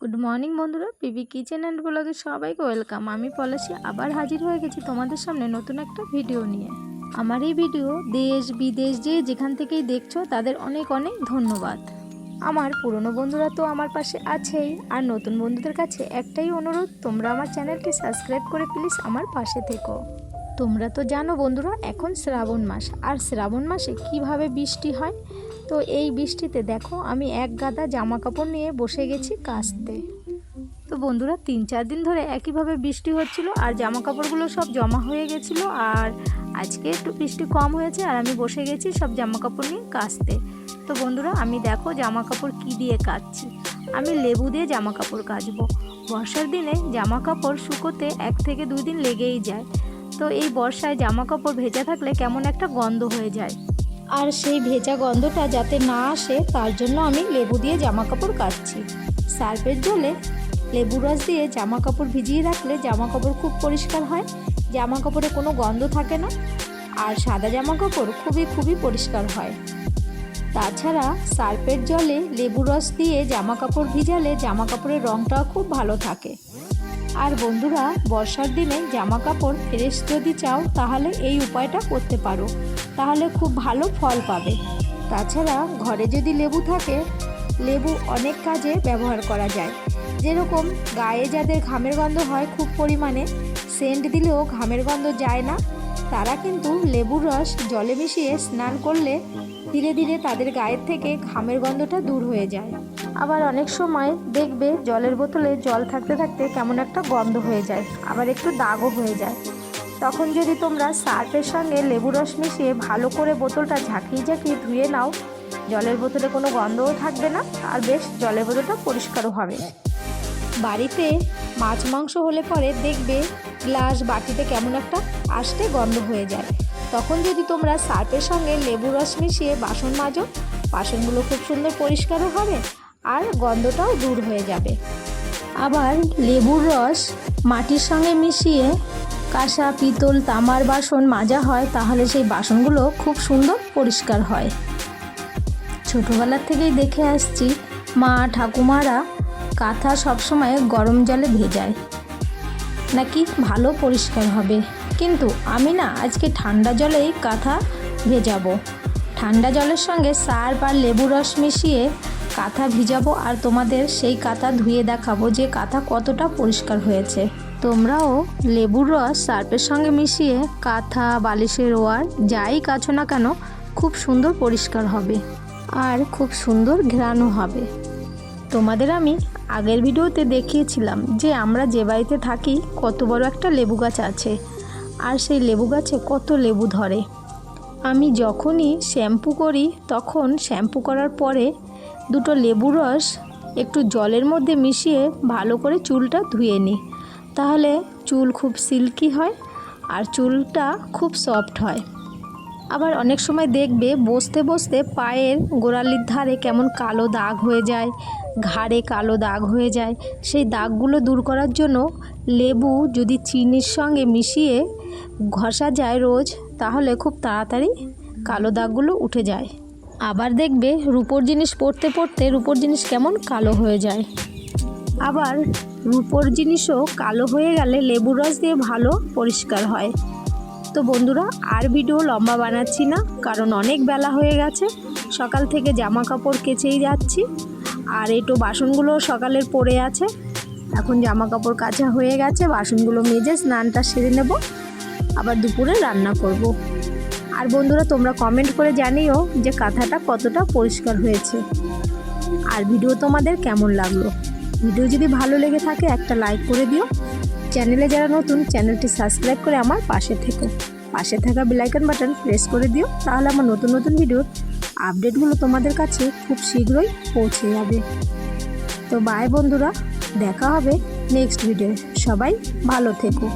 Good morning বন্ধুরা। PB kitchen and ব্লগে সবাইকে ওয়েলকাম আমি পলাশি আবার হাজির হয়ে গেছি তোমাদের সামনে নতুন একটা ভিডিও নিয়ে। আমার এই ভিডিও দেশ, বিদেশ যে যেখান থেকেই দেখছ, তাদের অনেক অনেক ধন্যবাদ। আমার পুরনো বন্ধুরা তো আমার পাশে আছেই, আর নতুন বন্ধুদের কাছে একটাই অনুরোধ, তোমরা আমার চ্যানেলটি সাবস্ক্রাইব করে প্লিজ আমার পাশে থেকো। তোমরা তো জানো বন্ধুরা, এখন শ্রাবণ মাস। আর শ্রাবণ মাসে কীভাবে বৃষ্টি হয়? তো এই বৃষ্টিতে দেখো আমি এক গাদা জামা কাপড় নিয়ে বসে গেছি কাচতে। তো বন্ধুরা, তিন চার দিন ধরে একইভাবে বৃষ্টি হচ্ছিল আর জামা কাপড়গুলো সব জমা হয়ে গেছিল আর আজকে একটু বৃষ্টি কম হয়েছে আর আমি বসে গেছি সব জামা কাপড় নিয়ে কাচতে। তো বন্ধুরা, আমি দেখো জামা কাপড় কী দিয়ে কাচছি। আমি লেবু দিয়ে জামা কাপড় কাচবো। বর্ষার দিনে জামা কাপড় শুকোতে এক থেকে দুই দিন লেগেই যায়। তো এই বর্ষায় জামা কাপড় ভেজা থাকলে কেমন একটা গন্ধ হয়ে যায়। আর সেই ভেজা গন্ধটা যাতে না আসে, তার জন্য আমি লেবু দিয়ে জামা কাপড় কাচ্ছি সার্ফের জলে লেবু রস দিয়ে জামা কাপড় ভিজিয়ে রাখলে জামা কাপড় খুব পরিষ্কার হয় জামা কাপড়ে কোনো গন্ধ থাকে না, আর সাদা জামা কাপড় খুবই খুবই পরিষ্কার হয়। তাছাড়া সার্ফের জলে লেবু রস দিয়ে জামা কাপড় ভিজালে জামা কাপড়ের রঙটাও খুব ভালো থাকে। আর বন্ধুরা, বর্ষার দিনে জামা কাপড় ফ্রেশ যদি চাও, তাহলে এই উপায়টা করতে পারো। তাহলে খুব ভালো ফল পাবে। তাছাড়া ঘরে যদি লেবু থাকে, লেবু অনেক কাজে ব্যবহার করা যায়। যেরকম গায়ে যাদের ঘামের গন্ধ হয় খুব পরিমাণে, সেন্ট দিলেও ঘামের গন্ধ যায় না। তারা কিন্তু লেবুর রস জলে মিশিয়ে স্নান করলে ধীরে ধীরে তাদের গায়ের থেকে ঘামের গন্ধটা দূর হয়ে যায়। আবার অনেক সময় দেখবে জলের বোতলে জল থাকতে থাকতে কেমন একটা গন্ধ হয়ে যায়, আবার একটু দাগও হয়ে যায়। তখন যদি তোমরা সার্ফের সঙ্গে লেবু রস মিশিয়ে ভালো করে বোতলটা ঝাঁকিয়ে ঝাঁকিয়ে ধুয়ে নাও, জলের বোতলে কোনো গন্ধও থাকবে না, আর বেশ জলের বোতলটা পরিষ্কারও হবে। বাড়িতে মাছ মাংস হলে পরে দেখবে গ্লাস বাটিতে কেমন একটা আসতে গন্ধ হয়ে যায়। তখন যদি তোমরা সার্ফের সঙ্গে লেবু রস মিশিয়ে বাসন মাজো, বাসনগুলো খুব সুন্দর পরিষ্কারও হবে আর গন্ধটাও দূর হয়ে যাবে। আবার লেবুর রস মাটির সঙ্গে মিশিয়ে কাঁসা, পিতল, তামার বাসন মাজা হয়, তাহলে সেই বাসনগুলো খুব সুন্দর পরিষ্কার হয়। ছোটোবেলার থেকেই দেখে আসছি, মা, ঠাকুমারা কাঁথা সবসময় গরম জলে ভেজায়। নাকি ভালো পরিষ্কার হবে। কিন্তু আমি না আজকে ঠান্ডা জলেই কাঁথা ভেজাবো। ঠান্ডা জলের সঙ্গে সার্ফ আর লেবু রস মিশিয়ে কাঁথা ভিজাবো আর তোমাদের সেই কাঁথা ধুয়ে দেখাবো যে কাঁথা কতটা পরিষ্কার হয়েছে। তোমরাও লেবুর রস সার্ফের সঙ্গে মিশিয়ে কাঁথা, বালিশের ওয়ার, যাই কাছো না কেন, খুব সুন্দর পরিষ্কার হবে আর খুব সুন্দর ঘেরানো হবে। তোমাদের আমি আগের ভিডিওতে দেখিয়েছিলাম যে আমরা যে বাড়িতে থাকি কত বড় একটা লেবু গাছ আছে। আর সেই লেবু গাছে কত লেবু ধরে। আমি যখনই শ্যাম্পু করি, তখন শ্যাম্পু করার পরে দুটো লেবু রস একটু জলের মধ্যে মিশিয়ে ভালো করে চুলটা ধুয়ে নিই। তাহলে চুল খুব সিল্কি হয় আর চুলটা খুব সফট হয়। আবার অনেক সময় দেখবে বসতে বসতে পায়ের গোড়ালির ধারে কেমন কালো দাগ হয়ে যায় ঘাড়ে কালো দাগ হয়ে যায়। সেই দাগগুলো দূর করার জন্য লেবু যদি চিনির সঙ্গে মিশিয়ে ঘষা যায় রোজ, তাহলে খুব তাড়াতাড়ি কালো দাগগুলো উঠে যায়। আবার দেখবে রূপোর জিনিস পরতে পড়তে রূপোর জিনিস কেমন কালো হয়ে যায়। আবার রূপোর জিনিসও কালো হয়ে গেলে লেবুর রস দিয়ে ভালো পরিষ্কার হয়। তো বন্ধুরা, আর ভিডিও লম্বা বানাচ্ছি না, কারণ অনেক বেলা হয়ে গেছে। সকাল থেকে জামা কাপড় কেচেই যাচ্ছি। আর এটো বাসনগুলো সকালের পড়ে আছে। এখন জামা কাপড় কাচা হয়ে গেছে, বাসনগুলো মেজে স্নানটা সেরে নেব। আবার দুপুরে রান্না করব। আর বন্ধুরা, তোমরা কমেন্ট করে জানিও যে কাঁথাটা কতটা পরিষ্কার হয়েছে। আর ভিডিও তোমাদের কেমন লাগল? ভিডিও যদি ভালো লেগে থাকে, একটা লাইক করে দিও। চ্যানেলে যারা নতুন, চ্যানেলটি সাবস্ক্রাইব করে আমার পাশে থেকো। পাশে থাকা বেলাইকন বাটন প্রেস করে দিও, তাহলে আমার নতুন নতুন ভিডিওর আপডেটগুলো তোমাদের কাছে খুব শীঘ্রই পৌঁছে যাবে। তো বাই বন্ধুরা, দেখা হবে নেক্সট ভিডিও সবাই ভালো থেকো।